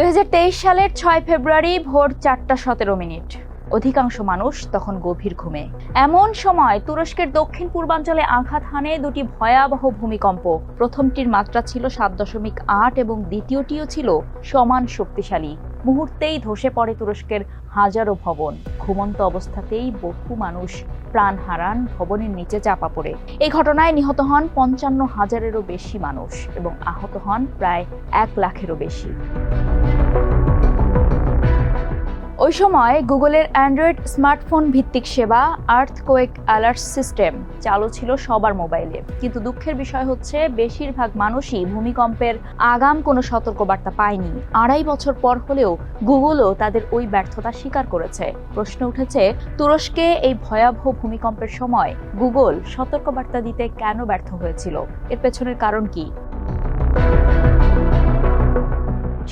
দুই হাজার তেইশ সালের ছয় ফেব্রুয়ারি ভোর চারটা সতেরো মিনিট। অধিকাংশ মানুষ তখন গভীর ঘুমে। এমন সময় তুরস্কের দক্ষিণ পূর্বাঞ্চলে আঘাত হানে দুটি ভয়াবহ ভূমিকম্প। প্রথমটির মাত্রা ছিল সাত দশমিক আট এবং দ্বিতীয়টিও ছিল সমান শক্তিশালী। মুহূর্তেই ধসে পড়ে তুরস্কের হাজারো ভবন। ঘুমন্ত অবস্থাতেই বহু মানুষ প্রাণ হারান, ভবনের নিচে চাপা পড়ে। এই ঘটনায় নিহত হন পঞ্চান্ন হাজারেরও বেশি মানুষ এবং আহত হন প্রায় এক লাখেরও বেশি। ওই সময় গুগলের অ্যান্ড্রয়েড স্মার্টফোন ভিত্তিক সেবা আর্থকোয়েক অ্যালার্ট সিস্টেম চালু ছিল সবার মোবাইলে। কিন্তু দুঃখের বিষয় হচ্ছে, বেশিরভাগ মানুষই ভূমিকম্পের আগাম কোনো সতর্কবার্তা পায়নি। আড়াই বছর পর হলেও গুগলও তাদের ওই ব্যর্থতা স্বীকার করেছে। প্রশ্ন উঠেছে, তুরস্কে এই ভয়াবহ ভূমিকম্পের সময় গুগল সতর্কবার্তা দিতে কেন ব্যর্থ হয়েছিল? এর পেছনের কারণ কি?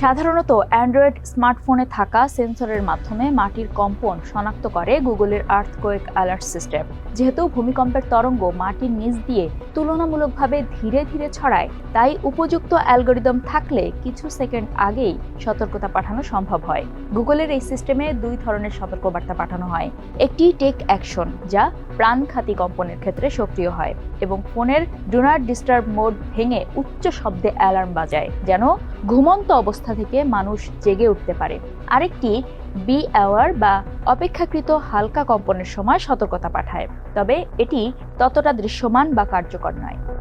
সাধারণত অ্যান্ড্রয়েড স্মার্টফোনে থাকা সেন্সরের মাধ্যমে মাটির কম্পন শনাক্ত করে গুগলের আর্থকোয়েক অ্যালার্ট সিস্টেম। যেহেতু ভূমিকম্পের তরঙ্গ মাটির নিচ দিয়ে তুলনামূলকভাবে ধীরে ধীরে ছড়ায়, তাই উপযুক্ত অ্যালগোরিদম থাকলে কিছু সেকেন্ড আগেই সতর্কতা পাঠানো সম্ভব হয়। গুগলের এই সিস্টেমে দুই ধরনের সতর্কবার্তা পাঠানো হয়। একটি টেক অ্যাকশন, যা প্রাণঘাতী কম্পনের ক্ষেত্রে সক্রিয় হয় এবং ফোনের ডু নট ডিস্টার্ব মোড ভেঙে উচ্চ শব্দে অ্যালার্ম বাজায়, যেন ঘুমন্ত অবস্থা থেকে মানুষ জেগে উঠতে পারে। আরেকটি বি অ্যাওয়ার বা অপেক্ষাকৃত হালকা কম্পনের সময় সতর্কতা পাঠায়। তবে এটি ততটা দৃশ্যমান বা কার্যকর নয়।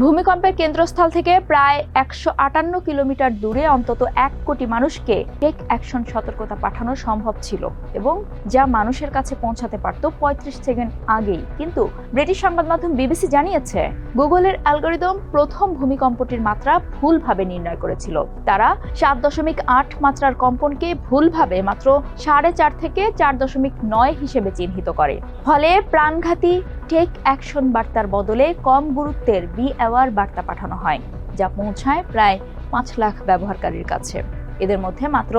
ভূমিকম্পের কেন্দ্রস্থল থেকে প্রায় একশো আটান্ন কিলোমিটার দূরে অন্তত এক কোটি মানুষকে টেক অ্যাকশন সতর্কতা পাঠানো সম্ভব ছিল এবং যা মানুষের কাছে পৌঁছাতে পারত পঁয়ত্রিশ সেকেন্ড আগেই। কিন্তু ব্রিটিশ সংবাদ মাধ্যম বিবিসি জানিয়েছে, গুগলের অ্যালগোরিদম প্রথম ভূমিকম্পটির মাত্রা ভুলভাবে নির্ণয় করেছিল। তারা সাত দশমিক আট মাত্রার কম্পনকে ভুলভাবে মাত্র সাড়ে চার থেকে চার দশমিক নয় হিসেবে চিহ্নিত করে। ফলে প্রাণঘাতী টেক অ্যাকশন বার্তার বদলে কম গুরুত্বের বি অ্যাওয়ার বার্তা পাঠানো হয়, যা পৌঁছায় প্রায় পাঁচ লাখ ব্যবহারকারীর কাছে। এদের মধ্যে মাত্র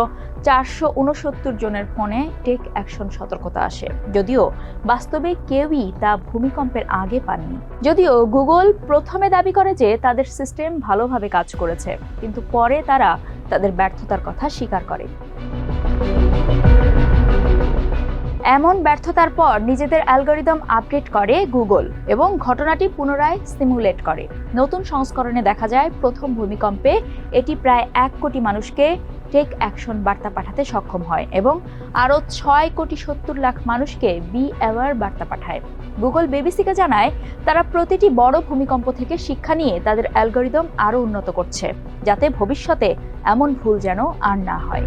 চারশো উনসত্তর জনের ফোনে টেক অ্যাকশন সতর্কতা আসে। যদিও বাস্তবে কেউই তা ভূমিকম্পের আগে পাননি। যদিও গুগল প্রথমে দাবি করে যে তাদের সিস্টেম ভালোভাবে কাজ করেছে, কিন্তু পরে তারা তাদের ব্যর্থতার কথা স্বীকার করে। এমন ব্যর্থতার পর নিজেদের অ্যালগোরিদম আপডেট করে গুগল এবং ঘটনাটি পুনরায় সিমুলেট করে। নতুন সংস্করণে দেখা যায়, প্রথম ভূমিকম্পে এটি প্রায় এক কোটি মানুষকে টেক অ্যাকশন বার্তা পাঠাতে সক্ষম হয় এবং আরও ছয় কোটি সত্তর লাখ মানুষকে বি অ্যাওয়ার বার্তা পাঠায়। গুগল বিবিসিকে জানায়, তারা প্রতিটি বড় ভূমিকম্প থেকে শিক্ষা নিয়ে তাদের অ্যালগোরিদম আরও উন্নত করছে, যাতে ভবিষ্যতে এমন ভুল যেন আর না হয়।